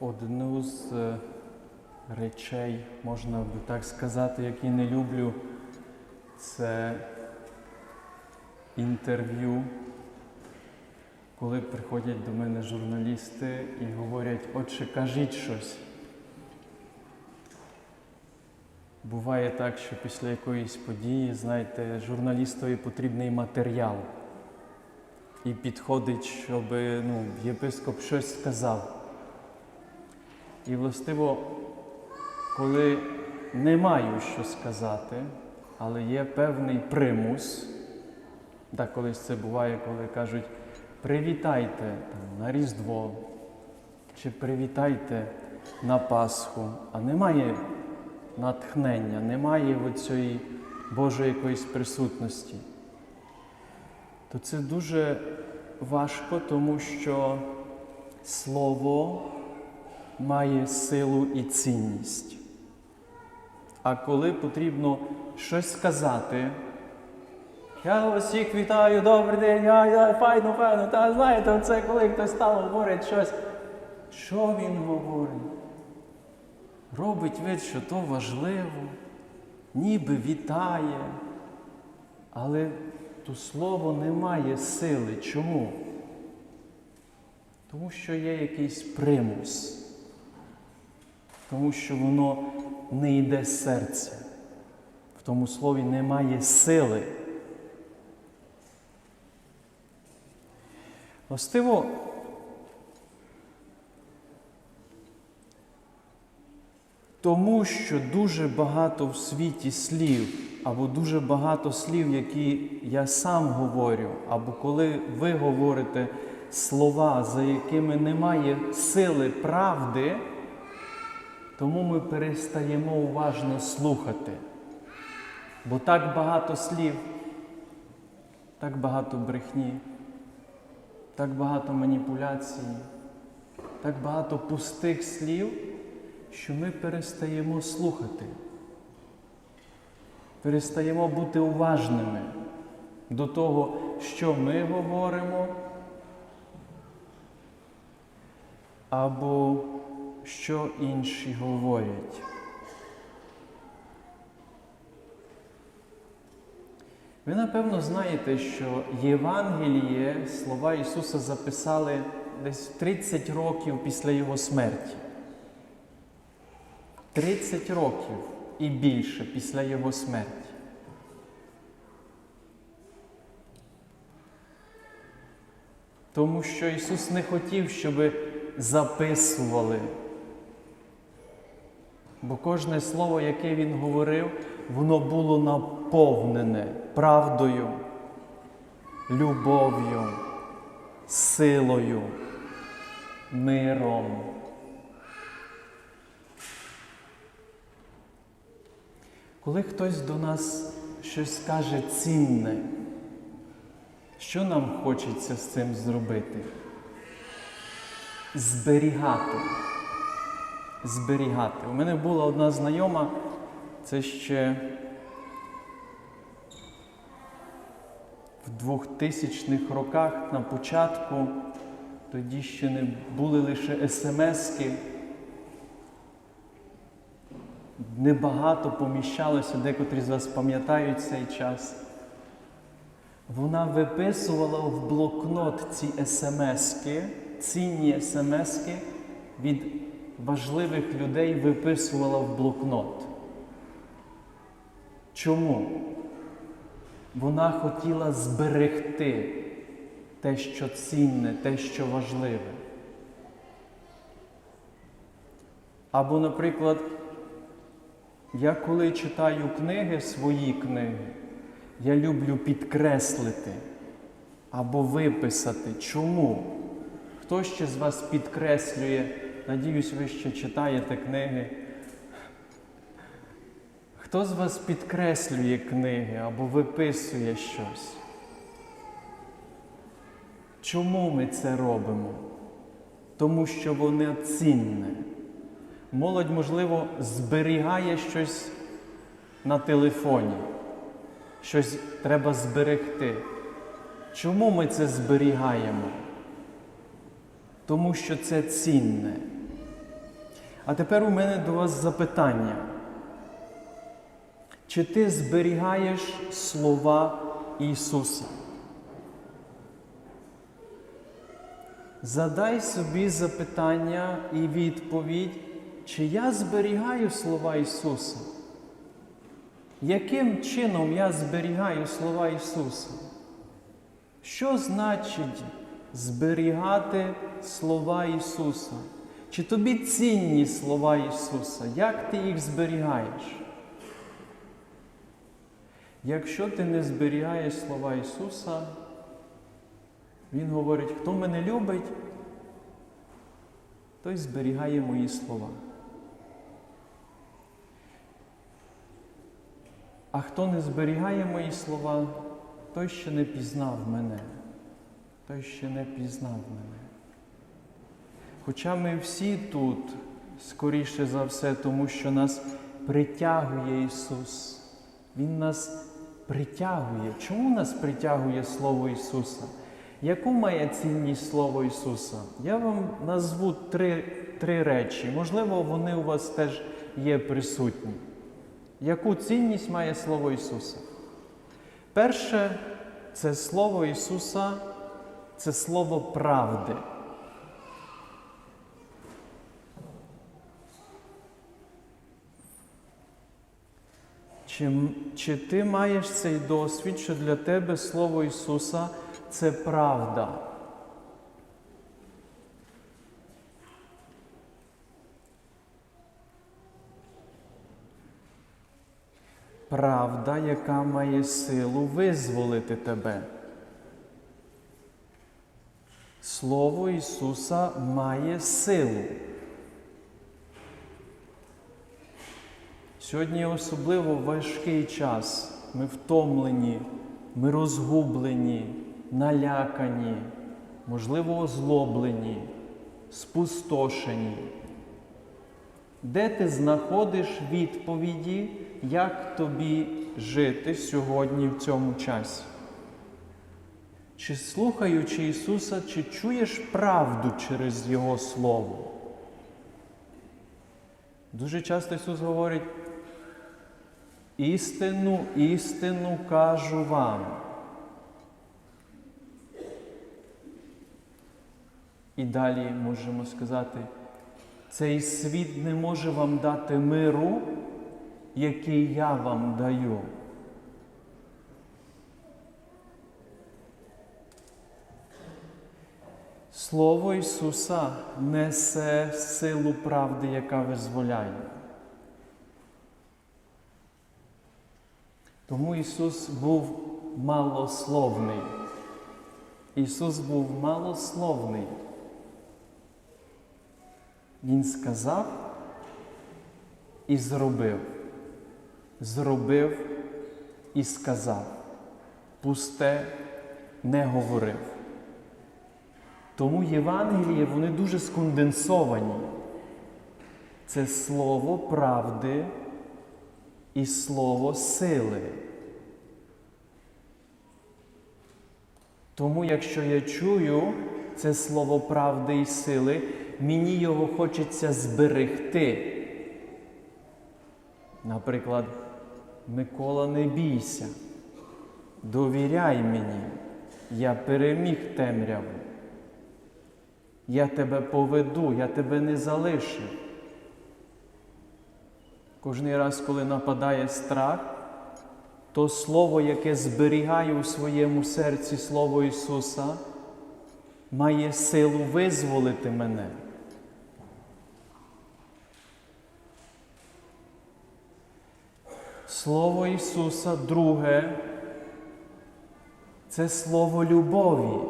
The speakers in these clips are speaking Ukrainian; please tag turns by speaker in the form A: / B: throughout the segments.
A: Одну з е, речей, можна би так сказати, які не люблю, це інтерв'ю, коли приходять до мене журналісти і говорять, отче, кажіть щось. Буває так, що після якоїсь події, знаєте, журналістові потрібний матеріал. І підходить, щоб ну, єпископ щось сказав. І властиво, коли не маю що сказати, але є певний примус, так колись це буває, коли кажуть привітайте там, на Різдво чи привітайте на Пасху, а немає натхнення, немає цієї Божої якоїсь присутності, то це дуже важко, тому що Слово має силу і цінність. А коли потрібно щось сказати, я усіх вітаю, добрий день, я, я, файно, файно, та знаєте, це коли хтось став говорить щось. Що він говорить? Робить вид, що то важливо, ніби вітає, але то слово не має сили. Чому? Тому що є якийсь примус, тому що воно не йде з серця. В тому слові немає сили. Властиво, тому що дуже багато в світі слів, або дуже багато слів, які я сам говорю, або коли ви говорите слова, за якими немає сили правди, тому ми перестаємо уважно слухати. Бо так багато слів, так багато брехні, так багато маніпуляцій, так багато пустих слів, що ми перестаємо слухати, перестаємо бути уважними до того, що ми говоримо, або що інші говорять. Ви напевно знаєте, що Євангеліє слова Ісуса записали десь 30 років після Його смерті. 30 років і більше після Його смерті. Тому що Ісус не хотів, щоб записували. Бо кожне слово, яке Він говорив, воно було наповнене правдою, любов'ю, силою, миром. Коли хтось до нас щось скаже цінне, що нам хочеться з цим зробити? Зберігати. Зберігати. У мене була одна знайома, це ще в 2000-х роках на початку, тоді ще не були лише смски. Небагато поміщалося, декотрі з вас пам'ятають цей час. Вона виписувала в блокнот ці смски, цінні смски від важливих людей виписувала в блокнот. Чому? Вона хотіла зберегти те, що цінне, те, що важливе. Або, наприклад, я коли читаю книги, свої книги, я люблю підкреслити або виписати. Чому? Хто ще з вас підкреслює, надіюсь, ви ще читаєте книги. Хто з вас підкреслює книги або виписує щось? Чому ми це робимо? Тому що воно цінне. Молодь, можливо, зберігає щось на телефоні, щось треба зберегти. Чому ми це зберігаємо? Тому що це цінне. А тепер у мене до вас запитання. Чи ти зберігаєш слова Ісуса? Задай собі запитання і відповідь, чи я зберігаю слова Ісуса? Яким чином я зберігаю слова Ісуса? Що значить зберігати слова Ісуса? Чи тобі цінні слова Ісуса? Як ти їх зберігаєш? Якщо ти не зберігаєш слова Ісуса, Він говорить, хто мене любить, той зберігає мої слова. А хто не зберігає мої слова, той ще не пізнав мене, той ще не пізнав мене. Хоча ми всі тут, скоріше за все, тому що нас притягує Ісус. Він нас притягує. Чому нас притягує Слово Ісуса? Яку має цінність Слово Ісуса? Я вам назву три, три речі. Можливо, вони у вас теж є присутні. Яку цінність має Слово Ісуса? Перше, це Слово Ісуса, це Слово правди. Чи, чи ти маєш цей досвід, що для тебе Слово Ісуса це правда? Правда, яка має силу визволити тебе. Слово Ісуса має силу. Сьогодні особливо важкий час. Ми втомлені, ми розгублені, налякані, можливо, озлоблені, спустошені. Де ти знаходиш відповіді, як тобі жити сьогодні в цьому часі? Чи слухаючи Ісуса, чи чуєш правду через Його Слово? Дуже часто Ісус говорить, істину, істину кажу вам. І далі можемо сказати, цей світ не може вам дати миру, який я вам даю. Слово Ісуса несе силу правди, яка визволяє. Тому Ісус був малословний. Ісус був малословний. Він сказав і зробив. Зробив і сказав. Пусте не говорив. Тому Євангелії вони дуже сконденсовані. Це слово правди і слово сили. Тому, якщо я чую це слово правди і сили, мені його хочеться зберегти. Наприклад, Микола, не бійся, довіряй мені, я переміг темряву. Я тебе поведу, я тебе не залишу. Кожний раз, коли нападає страх, то слово, яке зберігаю у своєму серці Слово Ісуса, має силу визволити мене. Слово Ісуса друге це слово любові.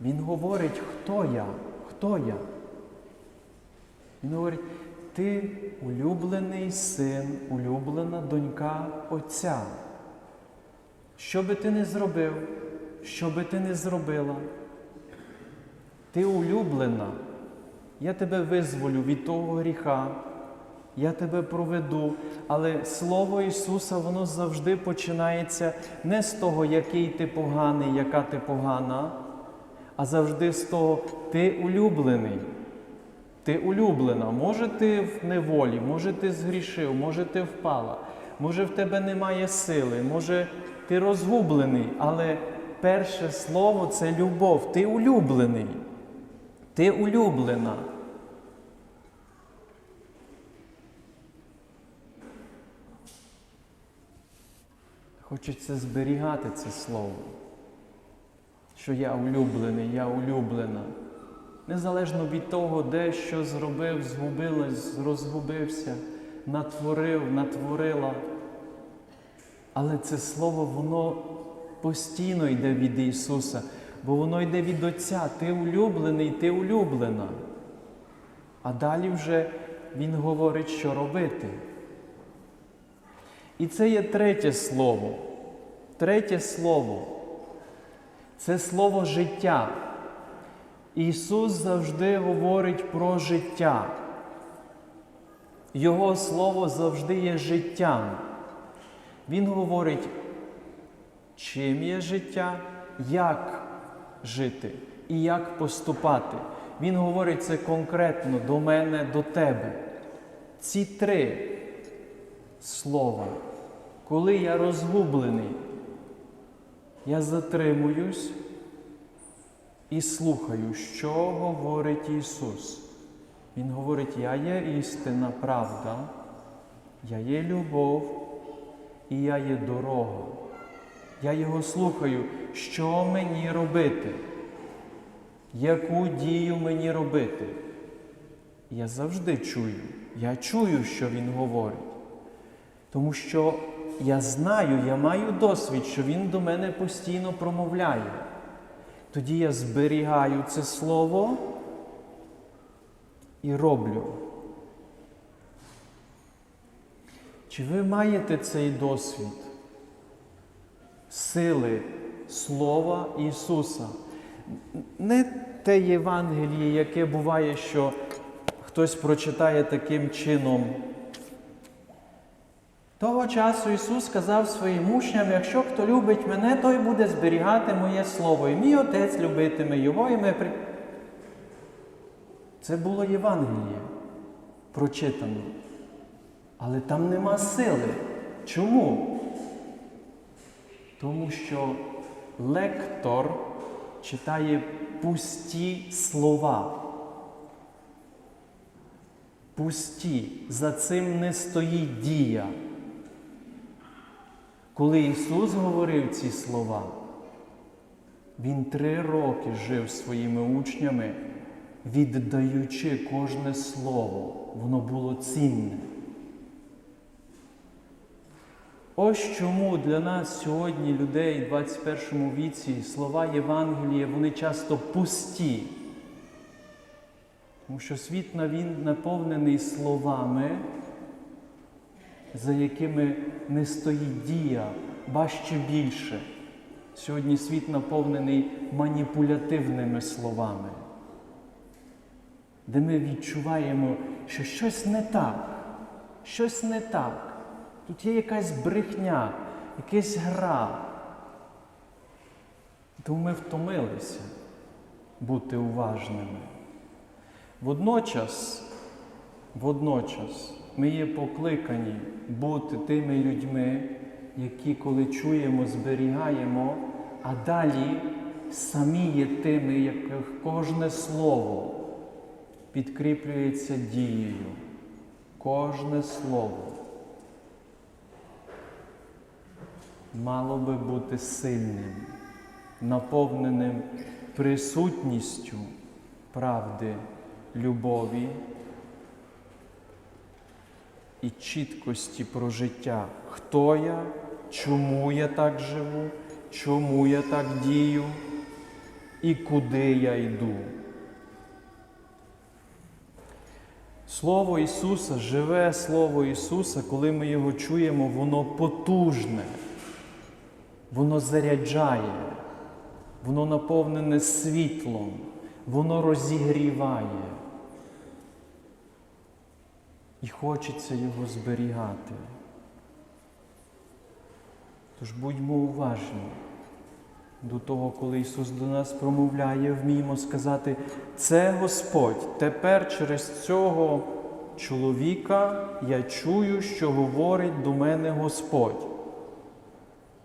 A: Він говорить, хто я, хто я. Він говорить, ти улюблений син, улюблена донька Отця. Що би ти не зробив, що би ти не зробила, ти улюблена, я тебе визволю від того гріха, я тебе проведу. Але Слово Ісуса, воно завжди починається не з того, який ти поганий, яка ти погана, а завжди з того ти улюблений. Ти улюблена, може ти в неволі, може ти згрішив, може ти впала, може в тебе немає сили, може ти розгублений, але перше слово це любов. Ти улюблений. Ти улюблена. Хочеться зберігати це слово, що я улюблений, я улюблена. Незалежно від того, де що зробив, згубилась, розгубився, натворив, натворила. Але це слово, воно постійно йде від Ісуса, бо воно йде від Отця. Ти улюблений, ти улюблена. А далі вже Він говорить, що робити. І це є третє слово. Третє слово це слово життя. Ісус завжди говорить про життя. Його слово завжди є життям. Він говорить, чим є життя, як жити і як поступати. Він говорить це конкретно до мене, до тебе. Ці три слова, коли я розгублений, я затримуюсь і слухаю, що говорить Ісус. Він говорить, я є істина, правда, я є любов і я є дорога. Я його слухаю, що мені робити, яку дію мені робити. Я завжди чую, я чую, що Він говорить. Тому що я знаю, я маю досвід, що Він до мене постійно промовляє. Тоді я зберігаю це слово і роблю. Чи ви маєте цей досвід сили Слова Ісуса? Не те Євангеліє, яке буває, що хтось прочитає таким чином. Того часу Ісус сказав своїм учням, якщо хто любить мене, той буде зберігати моє Слово, і мій Отець любитиме Його, і ми при... Це було Євангеліє прочитано. Але там нема сили. Чому? Тому що лектор читає пусті слова. Пусті. За цим не стоїть дія. Коли Ісус говорив ці слова, Він три роки жив своїми учнями, віддаючи кожне слово, воно було цінне. Ось чому для нас сьогодні, людей в 21 віці, слова Євангелія, вони часто пусті. Тому що світ він наповнений словами, за якими не стоїть дія, ба ще більше. Сьогодні світ наповнений маніпулятивними словами, де ми відчуваємо, що щось не так, щось не так. Тут є якась брехня, якась гра. Тому ми втомилися бути уважними. Водночас, водночас ми є покликані бути тими людьми, які, коли чуємо, зберігаємо, а далі самі є тими, яких кожне слово підкріплюється дією. Кожне слово. мало би бути сильним, наповненим присутністю правди, любові і чіткості про життя. Хто я, чому я так живу, чому я так дію і куди я йду. Слово Ісуса, живе Слово Ісуса, коли ми його чуємо, воно потужне воно заряджає, воно наповнене світлом, воно розігріває. І хочеться його зберігати. Тож будьмо уважні, до того, коли Ісус до нас промовляє, вміємо сказати, це Господь. Тепер через цього чоловіка я чую, що говорить до мене Господь.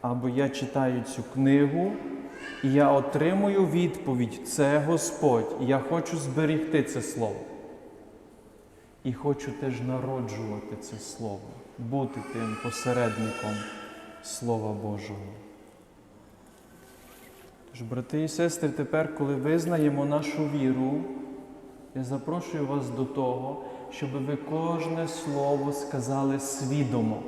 A: Або я читаю цю книгу, і я отримую відповідь, це Господь. І я хочу зберігти це слово. І хочу теж народжувати це слово, бути тим посередником Слова Божого. Тож, брати і сестри, тепер, коли визнаємо нашу віру, я запрошую вас до того, щоб ви кожне слово сказали свідомо,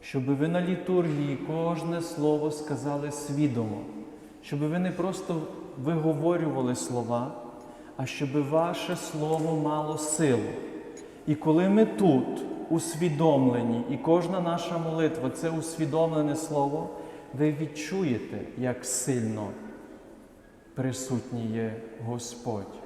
A: щоб ви на літургії кожне слово сказали свідомо, щоб ви не просто виговорювали слова, а щоб ваше слово мало силу. І коли ми тут усвідомлені, і кожна наша молитва це усвідомлене слово, ви відчуєте, як сильно присутній є Господь.